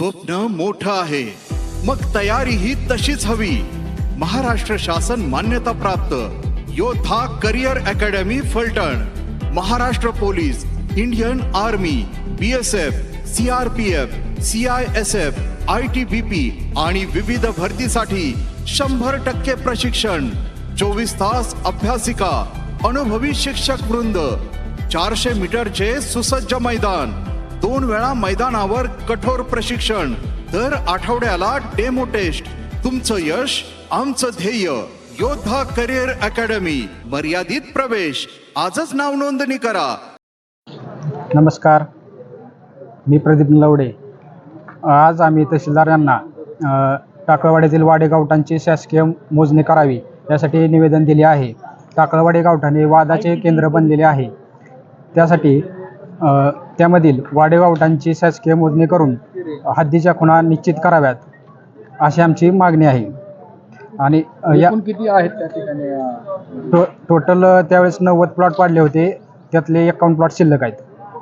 स्वप्न मोठं आहे. मग तयारी ही तशीच हवी. महाराष्ट्र शासन मान्यता प्राप्त. योद्धा career academy Phaltan. Maharashtra police Indian army B S F C R P F C I S F I T B P आणि विविध भरतीसाठी शंभर टक्के प्रशिक्षण चोवीस तास अभ्यासिका अनुभवी शिक्षक वृंद चारशे मीटरचे सुसज्ज मैदान दोन वेळा मैदानावर कठोर प्रशिक्षण. दर आठवड्याला डेमो टेस्ट. तुमचं यश आमचं ध्येय. योद्धा करिअर अकॅडमी. मर्यादित प्रवेश. आजच नाव नोंदणी करा. नमस्कार. मी प्रदीप लवडे आज आम्ही तहसीलदार यांना टाकळवाड्यातील टाकळवाडीतील वाडे गावठांची शासकीय मोजणी करावी यासाठी निवेदन दिले आहे. टाकळवाडी गावठाण वादाचे केंद्र बनलेले आहे. त्यासाठी त्यामधील वाडे गावठांची शासकीय मोजणी करून हद्दीच्या खुणा निश्चित कराव्यात अशी आमची मागणी आहे. आणि या एकूण किती आहेत त्या ठिकाणी टो टोटल त्यावेळेस नव्वद प्लॉट पाडले होते. त्यातले एकावन्न प्लॉट शिल्लक आहेत.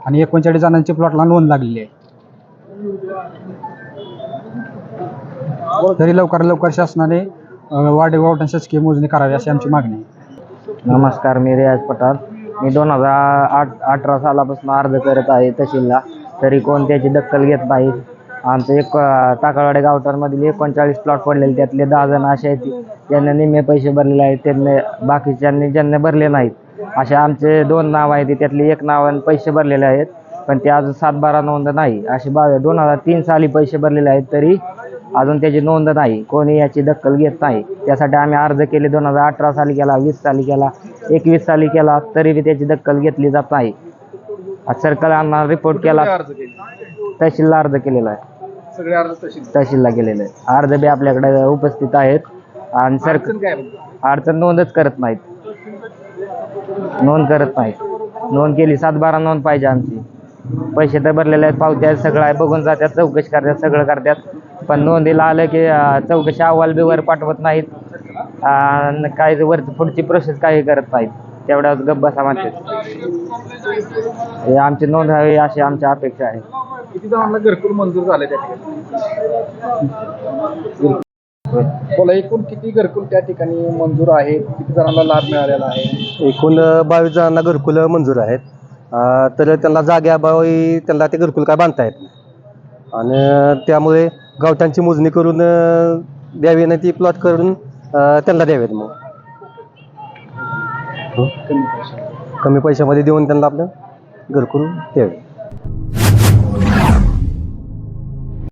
आणि एकोणचाळीस जणांची प्लॉटला नोंद लागलेली आहे. तरी लवकर लवकर शासनाने वाडेगाव शासकीय मोजणी करावी अशी आमची मागणी आहे. नमस्कार मी रियाज पठार. मी दोन हजार आठ अठरा सालापासून अर्ज करत आहे तहसीलला तरी कोण त्याची दखल घेत नाही. आमचं एक अं, टाकळवाडी गावठाणमधील एकोणचाळीस प्लॉट पडलेले त्यातले दहा जण असे आहेत. ज्यांना निम्मे पैसे भरलेले आहेत त्यांनी बाकीच्यांनी ज्यांनी भरले नाहीत. असे आमचे दोन नाव आहेत त्यातले एक नावाने पैसे भरलेले आहेत पण ते अजून सात बारा नोंद नाही. असे बा दोन हजार तीन साली पैसे भरलेले आहेत तरी अजून त्याची नोंद नाही. कोणी याची दखल घेत नाही. त्यासाठी आम्ही अर्ज केले दोन हजार अठरा साली केला वीस साली केला. एकवीस साली केला तरी बी त्याची दखल घेतली जात नाही. सरकारला रिपोर्ट केला. अर्ज केले? तहसीलला अर्ज केलेला आहे. सगळे अर्ज तशी तहसीलला गेलेले आहे अर्ज बी आपल्याकडे उपस्थित आहेत. आणि सर अडचण काय अडचण नोंदच करत नाहीत. नोंद करत नाहीत. नोंद केली सात बारा नोंद पाहिजे आमची. पैसे तर भरलेले आहेत पावत्या सगळं आहे बघून जातात चौकशी करतात सगळं करतात पण नोंदीला आलं की अं, चौकशी अहवाल बी वर पाठवत नाहीत. काय वर पुढची प्रोसेस काही करत नाहीत. तेवढ्याच गप्प बसा म्हणतात. हे आमची नोंद हवी अशी आमची अपेक्षा आहे. किती जणांना घरकुल मंजूर झाले त्या ठिकाणी? बोला एकूण किती घरकुल त्या ठिकाणी मंजूर आहेत किती जणांना लाभ मिळालेला आहे? एकूण बावीस जणांना घरकुलं मंजूर आहेत. अं, तर त्यांना जाग्याअभावी त्यांना ते घरकुल काय बांधता येत नाही आणि त्यामुळे गावठांची मोजणी करून अं, द्यावी नाही ती प्लॉट करून अं, त्यांना द्यावेत मग. कमी पैशामध्ये. देऊन त्यांना आपलं घरकुल द्यावे.